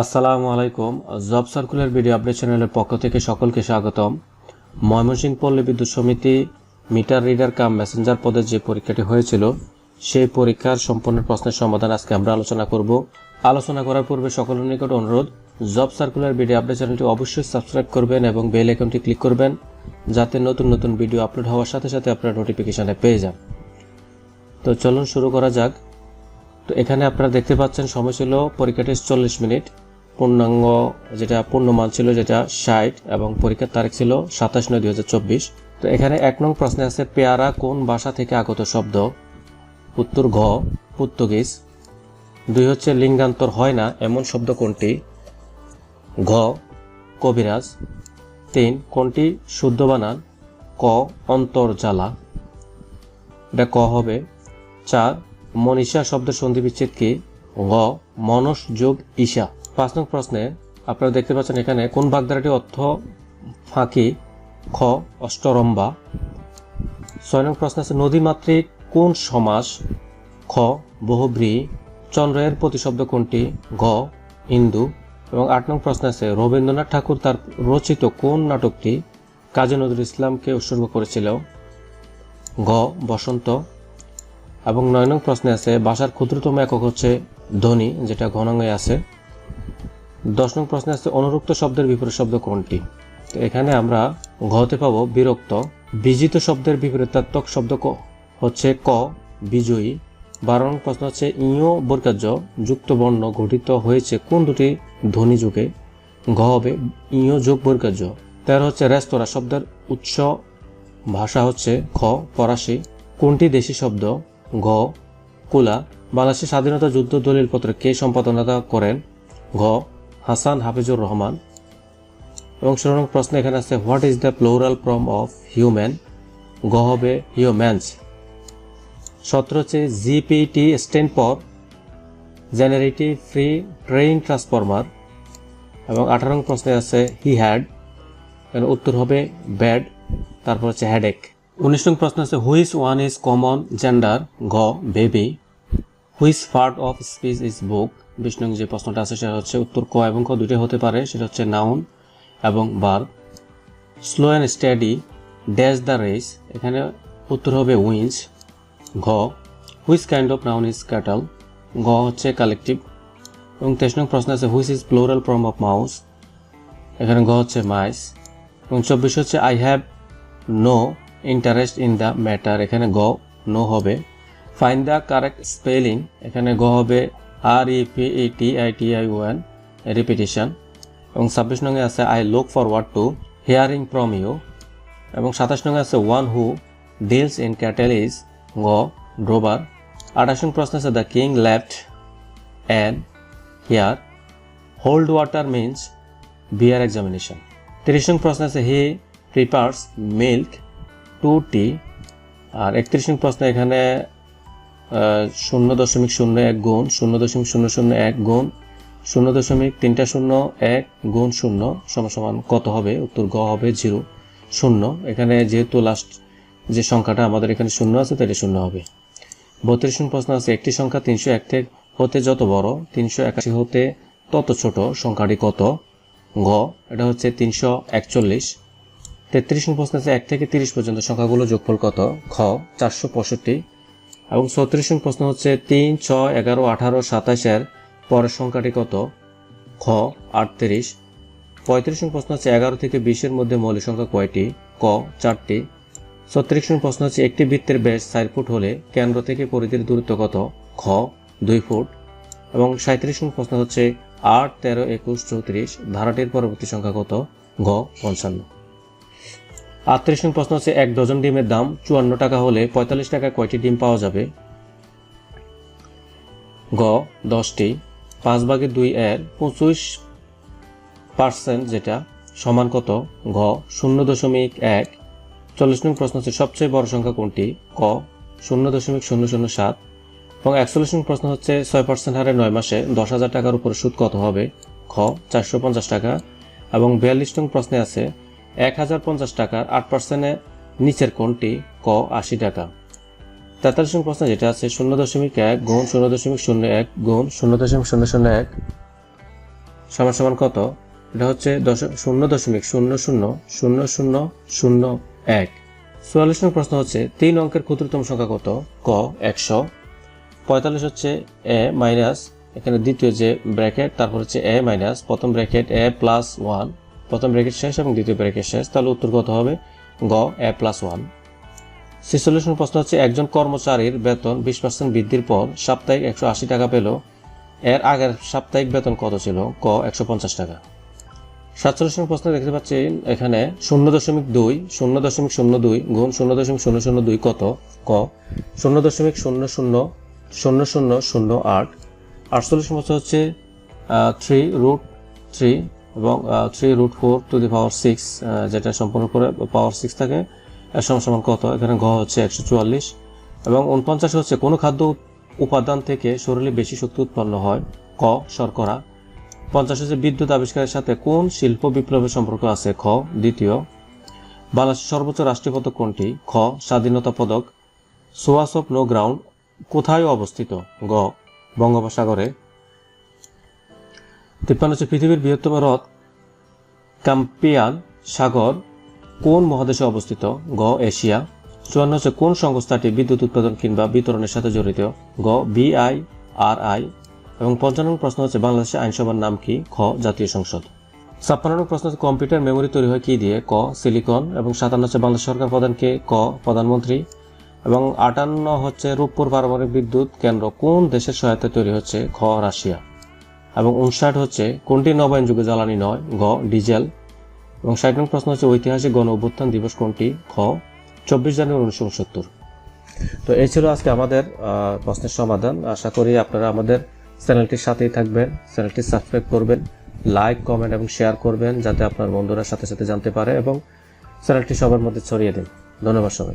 আসসালামু আলাইকুম। Job circular video update চ্যানেলের পক্ষ থেকে সকলকে স্বাগতম। ময়মনসিংহ পল্লী বিদ্যুৎ সমিতি মিটার রিডার কাম মেসেঞ্জার পদে যে পরীক্ষাটি হয়েছিল, সেই পরীক্ষার সম্পূর্ণ প্রশ্নের সমাধান আজকে আমরা আলোচনা করব। আলোচনা করার পূর্বে সকলের নিকট অনুরোধ, জব সার্কুলার ভিডিও আপডেট চ্যানেলটি অবশ্যই সাবস্ক্রাইব করবেন এবং বেল আইকনটি ক্লিক করবেন, যাতে নতুন নতুন ভিডিও আপলোড হওয়ার সাথে সাথে আপনারা নোটিফিকেশনে পেয়ে যান। তো চলুন শুরু করা যাক। তো এখানে আপনারা দেখতে পাচ্ছেন, সময় ছিল পরীক্ষাটি চল্লিশ মিনিট। পূর্ণাঙ্গ যেটা পূর্ণ মান ছিল যেটা ষাট এবং পরীক্ষার তারিখ ছিল সাতাশ নয় দুই তো এখানে এক নং প্রশ্নে আছে, পেয়ারা কোন ভাষা থেকে আগত শব্দ? উত্তর ঘ, পর্তুগিজ। দুই হচ্ছে, লিঙ্গান্তর হয় না এমন শব্দ কোনটি? ঘ, কবিরাজ। তিন, কোনটি শুদ্ধ বানান ক, অন্তর্জালা। এটা ক হবে। চার, মনীষা শব্দ সন্ধি বিচ্ছেদ কি? ঘ, মনস যোগ ঈশা। পাঁচ নং প্রশ্নে আপনারা দেখতে পাচ্ছেন এখানে কোন বাগধারাটি অর্থ ফাঁকি, খ, অষ্টরম্বা। ছয় নং প্রশ্ন আছে নদীমাতৃক কোন সমাস? খ, বহুব্রী। চন্দ্রের প্রতিশব্দ কোনটি? ঘ, হিন্দু। এবং আট নং প্রশ্ন আছে, রবীন্দ্রনাথ ঠাকুর তার রচিত কোন নাটকটি কাজী নজরুল ইসলামকে উৎসর্গ করেছিল? ঘ, বসন্ত। এবং নয় নং প্রশ্নে আছে ভাষার ক্ষুদ্রতম একক হচ্ছে ধ্বনি, যেটা ঘনাঙ্গে আছে। দশ নং প্রশ্নে আছে, অনুরুক্ত শব্দের বিপরীত শব্দ কোনটি? তো এখানে আমরা ঘতে পাবো বিরক্ত। বিজিত শব্দের বিপরীতাত্মক শব্দ ক- হচ্ছে ক, বিজয়ী। বারো নং প্রশ্ন হচ্ছে, ইয় বর্গার্য যুক্ত বর্ণ গঠিত হয়েছে কোন দুটি ধ্বনি যুগে? ঘ হবে ইয় যোগ বর্গার্য তেরো হচ্ছে রেস্তোরাঁ শব্দের উৎস। ভাষা হচ্ছে খ, ফরাসি। কোনটি দেশি শব্দ? ঘ, কুলা। বাংলাদেশের স্বাধীনতা যুদ্ধ দলিল পত্র কে সম্পাদনা করেন? ঘ হাসান হাফিজুর রহমান। এবং ষোলো প্রশ্ন এখানে আছে what is the plural form of human গ হবে হিউম্যানস সতেরো হচ্ছে GPT stand for generative pre train transformer এবং আঠারো নং প্রশ্নে আছে হি হ্যাড উত্তর হবে ব্যাড তারপর হচ্ছে হেডেক উনিশ নং প্রশ্ন আছে which one is common gender ঘ baby which part of speech is book বিশ নং যে প্রশ্নটা আছে, সেটা হচ্ছে উত্তর ক এবং ক দুটোই হতে পারে। সেটা হচ্ছে নাউন এবং বার slow and steady dash the race এখানে উত্তর হবে উইন্স ঘ which kind of noun is cattle ঘ হচ্ছে কালেকটিভ এবং তেইশ নং প্রশ্ন আছে which is plural form of mouse এখানে ঘ হচ্ছে মাইস এবং চব্বিশ হচ্ছে I have no interest in the matter এখানে গ নো হবে। ফাইন দ্য কারেক্ট স্পেলিং এখানে গ হবে R E P E T I T I one repetition এবং ছাব্বিশ নঙ্গে আছে I look forward to hearing from you এবং সাতাশ নঙ্গে আছে one who deals in cattle is গ, ড্রোবার। আঠাশ নং প্রশ্ন আছে the king left and hear hold water means bear examination তিরিশ নং প্রশ্ন আছে হি প্রিপার্স মিল্ক টু টি আর একত্রিশ নং প্রশ্ন এখানে শূন্য দশমিক শূন্য এক গুণ, শূন্য দশমিক শূন্য শূন্য এক গুণ, শূন্য দশমিক তিনটা শূন্য এক গুণ শূন্য সমান কত হবে? উত্তর গ হবে জিরো। শূন্য। এখানে যেহেতু লাস্ট যে সংখ্যাটা আমাদের এখানে শূন্য আছে, তাহলে শূন্য হবে। বত্রিশ প্রশ্ন আছে, একটি সংখ্যা তিনশো এক থেকে হতে যত বড়, তিনশো একাশি হতে তত ছোট, সংখ্যাটি কত? গ। এটা হচ্ছে তিনশো একচল্লিশ। তেত্রিশ প্রশ্ন আছে, এক থেকে তিরিশ পর্যন্ত সংখ্যাগুলো যোগফল কত? খ। চারশো পঁয়ষট্টি। এবং চৌত্রিশ নং প্রশ্ন হচ্ছে তিন, ছয়, এগারো, আঠারো সাতাশের পরের সংখ্যাটি কত? খ, আটত্রিশ। পঁয়ত্রিশ নং প্রশ্ন হচ্ছে এগারো থেকে বিশের মধ্যে মৌলিক সংখ্যা কয়টি? ক, চারটি। ছত্রিশ নং প্রশ্ন হচ্ছে একটি বৃত্তের ব্যাস চার ফুট হলে কেন্দ্র থেকে পরিধির দূরত্ব কত? খ, দুই ফুট। এবং সাঁত্রিশ নং প্রশ্ন হচ্ছে আট, তেরো, একুশ, চৌত্রিশ। ধারাটির পরবর্তী সংখ্যা কত? ঘ পঞ্চান্ন। আটত্রিশ নং প্রশ্ন হচ্ছে, এক ডজন ডিমের দাম চুয়ান্ন টাকা হলে পঁয়তাল্লিশ টাকায় কয়টি ডিম পাওয়া যাবে? গ, দশটি। পাঁচ ভাগে দুই এর পঁচিশ পার্সেন্ট যেটা, সমান কত? ঘ, শূন্য দশমিক এক। চল্লিশ নং প্রশ্ন হচ্ছে, সবচেয়ে বড় সংখ্যা কোনটি? ক, শূন্য দশমিক শূন্য শূন্য সাত। এবং একচল্লিশ নং প্রশ্ন হচ্ছে, ছয় পার্সেন্ট হারে নয় মাসে দশ হাজার টাকার উপরে সুদ কত হবে? খ, চারশো পঞ্চাশ টাকা। এবং বিয়াল্লিশ নং প্রশ্নে আছে এক হাজার পঞ্চাশ টাকার আট পার্সেন্টের নিচের কোনটি ক আশি টাকা। তেতাল্লিশ প্রশ্ন যেটা আছে, শূন্য দশমিক এক গুণ শূন্য দশমিক শূন্য এক গুণ শূন্য দশমিক শূন্য শূন্য এক সমান সমান কত? এটা হচ্ছে দশ শূন্য দশমিক শূন্য শূন্য শূন্য শূন্য শূন্য এক। চুয়াল্লিশ প্রশ্ন হচ্ছে, তিন অঙ্কের ক্ষুদ্রতম সংখ্যা কত? ক একশো। পঁয়তাল্লিশ হচ্ছে এ মাইনাস, এখানে দ্বিতীয় যে ব্র্যাকেট, তারপর হচ্ছে এ মাইনাস, প্রথম ব্র্যাকেট এ প্লাস ওয়ান। প্রথম ব্র্যাকেট শেষ এবং দ্বিতীয় ব্র্যাকেট শেষ। তাহলে উত্তর কত হবে? গ, এ প্লাস ওয়ান নম্বর প্রশ্ন হচ্ছে, একজন কর্মচারীর বেতন বিশ পার্সেন্ট বৃদ্ধির পর সাপ্তাহিক একশো আশি টাকা পেল। এর আগের সাপ্তাহিক বেতন কত ছিল? ক, একশো পঞ্চাশ টাকা। সাতচল্লিশ নম্বর প্রশ্ন দেখতে পাচ্ছি এখানে শূন্য দশমিক দুই, শূন্য দশমিক শূন্য দুই গুণ শূন্য দশমিক শূন্য শূন্য দুই কত? ক, শূন্য দশমিক শূন্য শূন্য শূন্য শূন্য শূন্য আট। আটচল্লিশ নম্বর হচ্ছে থ্রি রুট থ্রি এবং three root four to the power six যেটা সম্পূর্ণ করে পাওয়ার সিক্স থাকে, এর সমান কত? এখানে ঘ হচ্ছে একশো চুয়াল্লিশ। এবং উনপঞ্চাশ হচ্ছে কোনো খাদ্য উপাদান থেকে শরীরে বেশি শক্তি উৎপন্ন হয়, ক, শর্করা। পঞ্চাশ হচ্ছে বিদ্যুৎ আবিষ্কারের সাথে কোন শিল্প বিপ্লবের সম্পর্ক আছে? খ, দ্বিতীয়। বাংলাদেশের সর্বোচ্চ রাষ্ট্রীয় পদক কোনটি? খ, স্বাধীনতা পদক। সোয়াস অফ নো গ্রাউন্ড কোথায় অবস্থিত? গ, বঙ্গোপসাগরে। তিপ্পান্ন হচ্ছে পৃথিবীর বৃহত্তম হ্রদ কাম্পিয়ান সাগর। কোন মহাদেশে অবস্থিত? গ, এশিয়া। চুয়ান্ন হচ্ছে কোন সংস্থাটি বিদ্যুৎ উৎপাদন কিংবা বিতরণের সাথে জড়িত? গ বিআই আর আই। এবং পঞ্চান্ন প্রশ্ন হচ্ছে বাংলাদেশের আইনসভার নাম কি? খ, জাতীয় সংসদ। ছাপ্পান্ন প্রশ্ন হচ্ছে কম্পিউটার মেমোরি তৈরি হয় কি দিয়ে? ক, সিলিকন। এবং সাতান্ন হচ্ছে বাংলাদেশ সরকার প্রধানকে ক, প্রধানমন্ত্রী। এবং আটান্ন হচ্ছে রূপপুর পারমাণবিক বিদ্যুৎ কেন্দ্র। কোন দেশের সহায়তায় তৈরি হচ্ছে? খ, রাশিয়া। এবং উনষাট হচ্ছে কোনটি নবায়ন যুগে জ্বালানি নয় গ ডিজেল। এবং ষাট নম্বর প্রশ্ন হচ্ছে ঐতিহাসিক গণ অভ্যুত্থান দিবস কোনটি? খ চব্বিশ জানুয়ারি উনিশশো উনসত্তর। তো এই ছিল আজকে আমাদের প্রশ্নের সমাধান। আশা করি আপনারা আমাদের চ্যানেলটির সাথেই থাকবেন, চ্যানেলটি সাবস্ক্রাইব করবেন, লাইক, কমেন্ট এবং শেয়ার করবেন, যাতে আপনার বন্ধুরা সাথে সাথে জানতে পারে এবং চ্যানেলটি সবার মধ্যে ছড়িয়ে দিন। ধন্যবাদ সবাই